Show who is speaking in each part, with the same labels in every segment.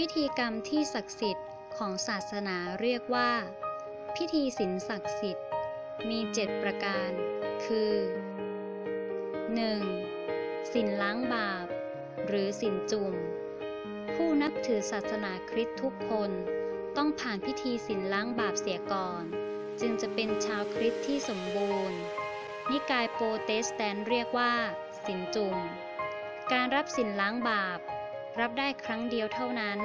Speaker 1: พิธีกรรมที่ศักดิ์สิทธิ์ของศาสนาเรียกว่า พิธีศีลศักดิ์สิทธิ์ มีเจ็ดประการ คือ 1. ศีลล้างบาป หรือศีลจุ่ม ผู้นับถือศาสนาคริสต์ทุกคนต้องผ่านพิธีศีลล้างบาปเสียก่อน จึงจะเป็นชาวคริสต์ที่สมบูรณ์ นิกายโปรเตสแตนต์เรียกว่าศีลจุ่ม การรับศีลล้างบาป รับได้ครั้งเดียวเท่านั้น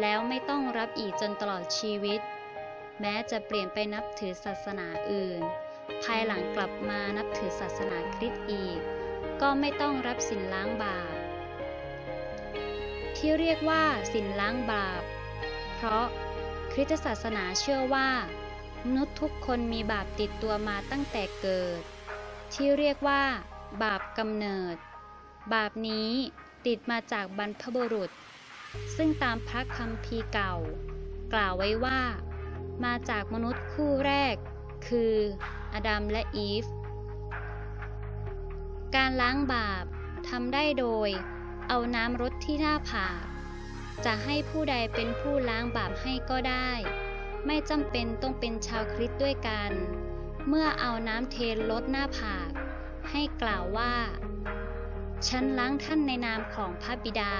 Speaker 1: แล้วไม่ต้องรับอีกจนตลอดชีวิต แม้จะเปลี่ยนไปนับถือศาสนาอื่น ภายหลังกลับมานับถือศาสนาคริสต์อีก ก็ไม่ต้องรับศีลล้างบาป ที่เรียกว่าศีลล้างบาป เพราะคริสตศาสนาเชื่อว่ามนุษย์ทุกคนมีบาปติดตัวมาตั้งแต่เกิด ที่เรียกว่า บาปกำเนิด บาปนี้ ติดมาจากบรรพบุรุษ ซึ่งตามพระคัมภีร์เก่า กล่าวไว้ว่า มาจากมนุษย์คู่แรก คืออดัมและอีฟ การล้างบาปทำได้โดย เอาน้ำรดที่หน้าผากจะให้ผู้ใดเป็นผู้ล้างบาปให้ก็ได้ ไม่จำเป็นต้องเป็นชาวคริสต์ด้วยกัน เมื่อเอาน้ำเทลดหน้าผาก ให้กล่าวว่า ฉันล้างท่านในนามของพระบิดา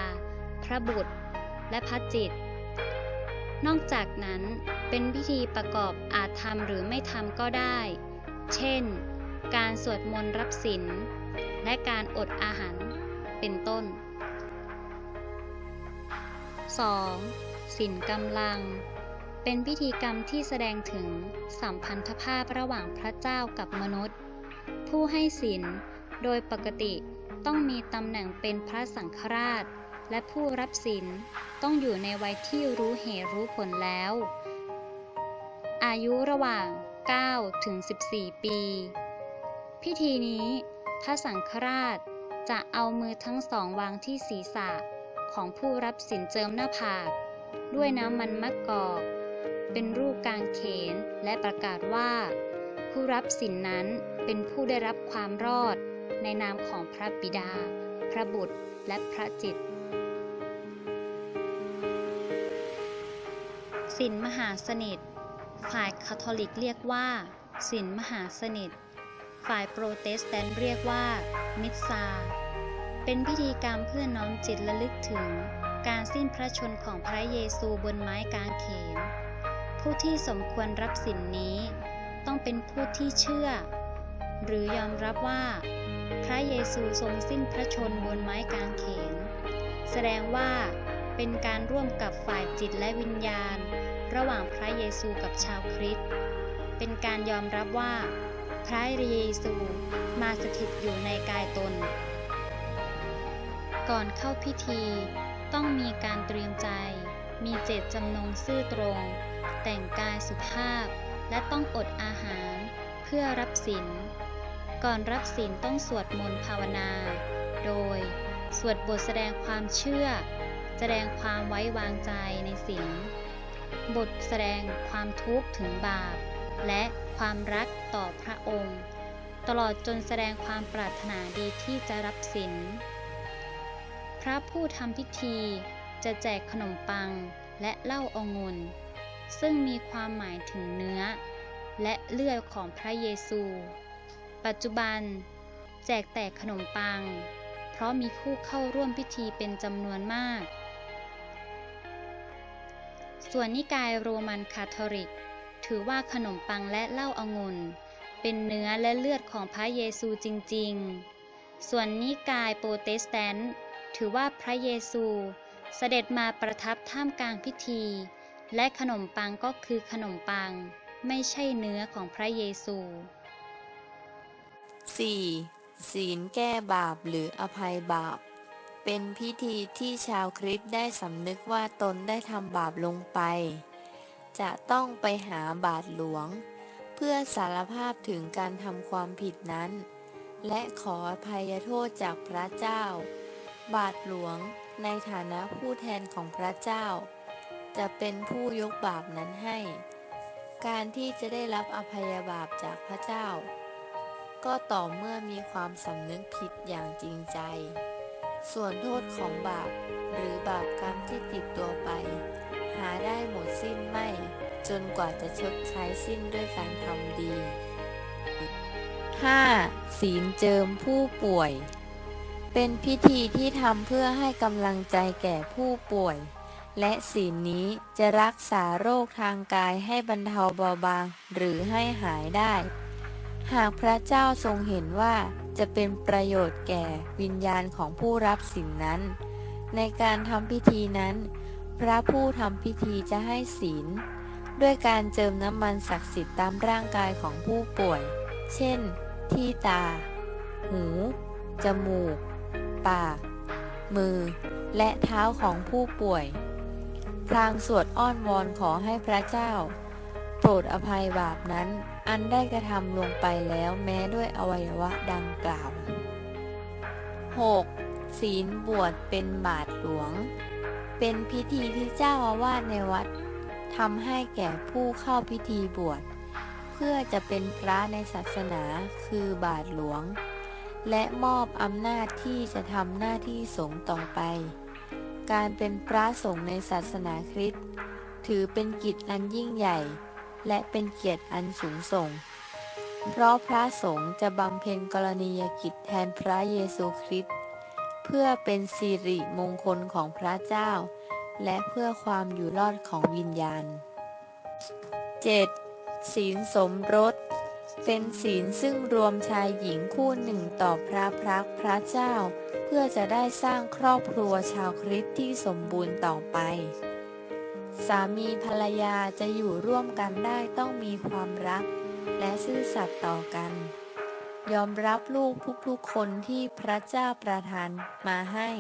Speaker 1: พระบุตร และพระจิต นอกจากนั้นเป็นพิธีประกอบอาจทำหรือไม่ทำก็ได้ เช่น การสวดมนต์รับศีลและการอดอาหาร เป็นต้น 2. ศีลกำลัง เป็นพิธีกรรมที่แสดงถึงสัมพันธภาพระหว่างพระเจ้ากับมนุษย์ ผู้ให้ศีลโดยปกติ ต้องมีตำแหน่งเป็นพระสังฆราช และผู้รับศีลต้องอยู่ในวัยที่รู้เหตุรู้ผลแล้ว อายุระหว่าง 9 ถึง 14 ปี พิธีนี้พระสังฆราชจะเอามือทั้งสองวางที่ศีรษะของผู้รับศีลเจิมหน้าผาก ด้วยน้ำมันมะกอก เป็นรูปกางเขนและประกาศว่า ผู้รับศีลนนั้นเป็นผู้ได้รับความรอด ในนามของพระบิดา พระบุตร และพระจิตศีลมหาสนิท ฝ่ายคาทอลิกเรียกว่าศีลมหาสนิท ฝ่ายโปรเตสแตนต์เรียกว่า มิสซา เป็นพิธีกรรมเพื่อน้อมจิตระลึกถึง การสิ้นพระชนของพระเยซูบนไม้กางเขน ผู้ที่สมควรรับสินนี้ ต้องเป็นผู้ที่เชื่อ หรือยอมรับว่า พระเยซูทรงสิ้นพระชนบนไม้กางเขน แสดงว่าเป็นการร่วมกับฝ่ายจิตและวิญญาณ ระหว่างพระเยซูกับชาวคริสต์เป็นการยอมรับว่า พระเยซูมาสถิตอยู่ในกายตน ก่อนเข้าพิธี ต้องมีการเตรียมใจ มีเจตจำนงซื่อตรง แต่งกายสุภาพ และต้องอดอาหาร เพื่อรับศีล ก่อนรับศีลต้องสวดมนต์ภาวนา โดย สวดบทแสดงความเชื่อ แสดงความไว้วางใจในศีล บทแสดงความทุกข์ถึงบาป และความรักต่อพระองค์ ตลอดจนแสดงความปรารถนาดีที่จะรับศีล พระผู้ทำพิธีจะแจกขนมปังและเหล้าองุ่นซึ่งมีความหมายถึงเนื้อ และเลือดของพระเยซู ปัจจุบัน แจกแต่ขนมปัง เพราะมีผู้เข้าร่วมพิธีเป็นจำนวนมาก ส่วนนิกายโรมันคาทอลิก ถือว่าขนมปังและเหล้าองุ่น เป็นเนื้อและเลือดของพระเยซูจริง ๆ ส่วนนิกายโปรเตสแตนต์ถือว่าพระเยซูเสด็จมาประทับท่ามกลางพิธี และขนมปังก็คือขนมปัง ไม่ใช่เนื้อของพระเยซู
Speaker 2: 4. ศีลแก้บาปหรืออภัยบาป เป็นพิธีที่ชาวคริสต์ได้สำนึกว่าตนได้ทำบาปลงไป จะต้องไปหาบาทหลวง เพื่อสารภาพถึงการทำความผิดนั้น และขออภัยโทษจากพระเจ้า บาทหลวงในฐานะผู้แทนของพระเจ้า จะเป็นผู้ยกบาปนั้นให้ การที่จะได้รับอภัยบาปจากพระเจ้า ก็ต่อเมื่อมีความสำนึกผิดอย่างจริงใจ ส่วนโทษของบาป หรือบาปกรรมที่ติดตัวไป หาได้หมดสิ้นไม่ จนกว่าจะชดใช้สิ้นด้วยการทำดี 5. ศีลเจิมผู้ป่วย เป็นพิธีที่ทำเพื่อให้กำลังใจแก่ผู้ป่วย และศีลนี้จะรักษาโรคทางกายให้บรรเทาเบาบาง หรือให้หายได้ หากพระเจ้าทรงเห็นว่าจะเป็นประโยชน์แก่วิญญาณของผู้รับศีลนั้น ในการทำพิธีนั้น พระผู้ทำพิธีจะให้ศีล ด้วยการเจิมน้ำมันศักดิ์สิทธิ์ตามร่างกายของผู้ป่วย เช่น ที่ตา หู จมูก ปาก มือ และเท้าของผู้ป่วยพลางสวดอ้อนวอนขอให้พระเจ้า รดอภัยบาปนั้น อันได้กระทำลงไปแล้วแม้ด้วยอวัยวะดังกล่าว 6. ศีลบวชเป็นบาทหลวง เป็นพิธีที่เจ้าอาวาสในวัดทำให้แก่ผู้เข้าพิธีบวช เพื่อจะเป็นพระในศาสนาคือบาทหลวง และมอบอำนาจที่จะทำหน้าที่สงฆ์ต่อไป การเป็นพระสงฆ์ในศาสนาคริสต์ถือเป็นกิจอันยิ่งใหญ่ และเป็นเกียรติอันสูงส่ง เพราะพระสงฆ์จะบำเพ็ญกรณียกิจแทนพระเยซูคริสต์เพื่อเป็นสิริมงคลของพระเจ้า และเพื่อความอยู่รอดของวิญญาณ 7. ศีลสมรส เป็นศีลซึ่งรวมชายหญิงคู่หนึ่งต่อพระพรักพระเจ้า เพื่อจะได้สร้างครอบครัวชาวคริสต์ที่สมบูรณ์ต่อไป สามีภรรยาจะอยู่ร่วมกันได้ต้องมีความรัก และซื่อสัตย์ต่อกัน ยอมรับลูกทุกๆคนที่พระเจ้าประทานมาให้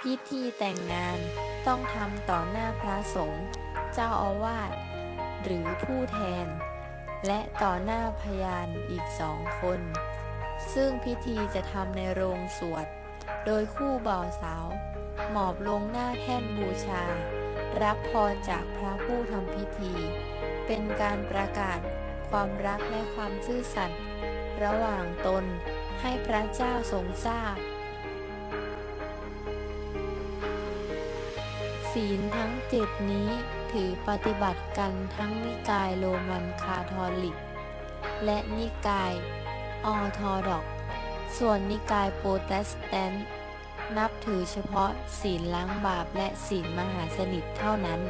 Speaker 2: พิธีแต่งงานต้องทำต่อหน้าพระสงฆ์เจ้าอาวาสหรือผู้แทน และต่อหน้าพยานอีกสองคน ซึ่งพิธีจะทำในโรงสวด โดยคู่บ่าวสาว หมอบลงหน้าแท่นบูชา รับพรจากพระผู้ทำพิธี เป็นการประกาศความรักและความซื่อสัตย์ระหว่างตนให้พระเจ้าทรงทราบ ศีลทั้งเจ็ดนี้ถือปฏิบัติกันทั้งนิกายโรมันคาทอลิก และนิกายออร์โธดอก ส่วนนิกายโปรเตสแตนต์ นับถือเฉพาะศีลล้างบาปและศีลมหาสนิทเท่านั้น